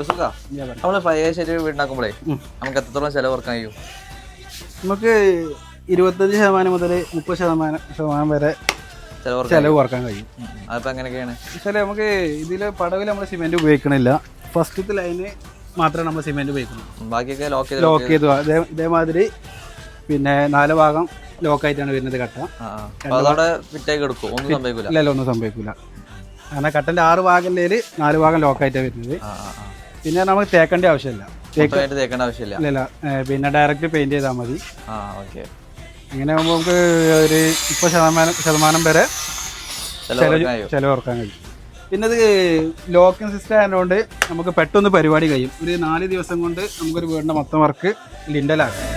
നമ്മൾ പഴയ ശരി വീടുണ്ടാക്കുമ്പോഴേ നമുക്ക് എത്രത്തോളം ചിലവ് കുറയ്ക്കാൻ കഴിയും? നമുക്ക് ഇരുപത്തഞ്ച് ശതമാനം മുതൽ മുപ്പത് ശതമാനം ശതമാനം വരെ ചെലവ് കുറയ്ക്കാൻ കഴിയും. ഉം. അതിപ്പോ എങ്ങനെയൊക്കെയാണ്? വെച്ചാൽ നമുക്ക് ഇതിൽ പടവിൽ നമ്മൾ സിമെന്റ് ഉപയോഗിക്കണില്ല. ഫസ്റ്റത്തെ ലൈന് മാത്രമേ നമ്മൾ സിമെന്റ് ഉപയോഗിക്കുന്നുള്ളൂ ബാക്കിയൊക്കെ ലോക്ക് ചെയ്ത് ലോക്ക് ചെയ്തു ഇതേമാതിരി പിന്നെ നാല് ഭാഗം ലോക്ക് ആയിട്ടാണ് വരുന്നത് കട്ട. കിടക്കും ഒന്നും സംഭവിക്കില്ല കാരണം കട്ടന്റെ ആറ് ഭാഗം നാല് ഭാഗം ലോക്ക് ആയിട്ടാണ് വരുന്നത്. പിന്നെ നമുക്ക് തേക്കേണ്ട ആവശ്യമില്ല. മൊത്തമായിട്ട് തേക്കേണ്ട ആവശ്യമില്ല. പിന്നെ ഡയറക്റ്റ് പെയിന്റ് ചെയ്താൽ മതി. ആ ഓക്കെ. അങ്ങനെ ആകുമ്പോൾ നമുക്ക് ഒരു മുപ്പത് ശതമാനം ശതമാനം വരെ ചിലവർക്കാൻ കഴിയും. പിന്നെ ഇത് ലോക്കിംഗ് സിസ്റ്റം ആയതുകൊണ്ട് നമുക്ക് പെട്ടെന്ന് പരിപാടി കഴിയും. ഒരു നാല് ദിവസം കൊണ്ട് നമുക്കൊരു വീടിന്റെ മൊത്തം വർക്ക് ലിൻഡലാക്കാം